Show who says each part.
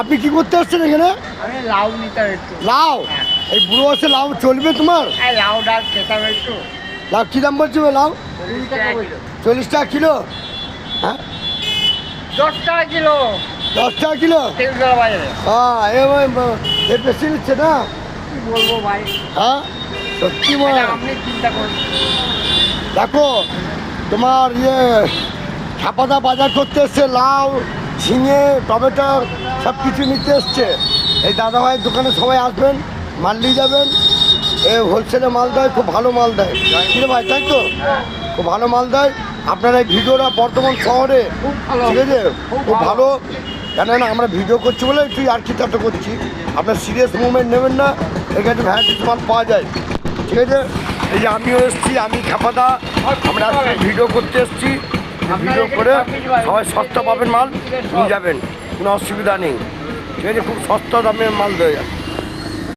Speaker 1: আপনি কি করতে আসছেন এখানে?
Speaker 2: লাউ নিতে একটু।
Speaker 1: লাউ? এই বুড়ো বয়সে লাউ চলবে তোমার?
Speaker 2: লাউ ডাল একটু।
Speaker 1: লাউ কী দাম বলছো লাউ?
Speaker 2: চল্লিশ টাকা কিলো।
Speaker 1: চল্লিশ টাকা কিলো? হ্যাঁ?
Speaker 2: দশ টাকা কিলো।
Speaker 1: দশ টাকা কিলো? হ্যাঁ এ বেশি নিচ্ছে না?
Speaker 2: কি বলব ভাই?
Speaker 1: হ্যাঁ? সত্যি
Speaker 2: আপনি চিন্তা করুন।
Speaker 1: দেখো তোমার ইয়ে ছাপাদা বাজার করতে এসছে লাউ ঝিঙে, টমেটো সব কিছু নিতে এসছে। এই দাদাভাইয়ের দোকানে সবাই আসবেন, মাল নিয়ে যাবেন। এ হোলসেলে মাল দেয়, খুব ভালো মাল দেয়। কিরে ভাই, তাই তো? খুব ভালো মাল দেয়। আপনার এই ভিডিওটা বর্ধমান শহরে। ঠিক আছে?
Speaker 2: খুব ভালো।
Speaker 1: ভালো কেননা আমরা ভিডিও করছি বলে একটু আর কি চারটা করছি আপনার সিরিয়াস মুভমেন্ট নেবেন না, এখানে ভ্যারাইটিস মাল পাওয়া যায়। ঠিক আছে? এই যে আমিও এসেছি, আমি খাপাদা, আমরা ভিডিও করতে এসেছি। ভিডিও করে সবাই সস্তা পাবেন মাল, নিয়ে যাবেন, কোনো অসুবিধা নেই। ঠিক আছে, খুব সস্তা দামে মাল দেওয়া যায়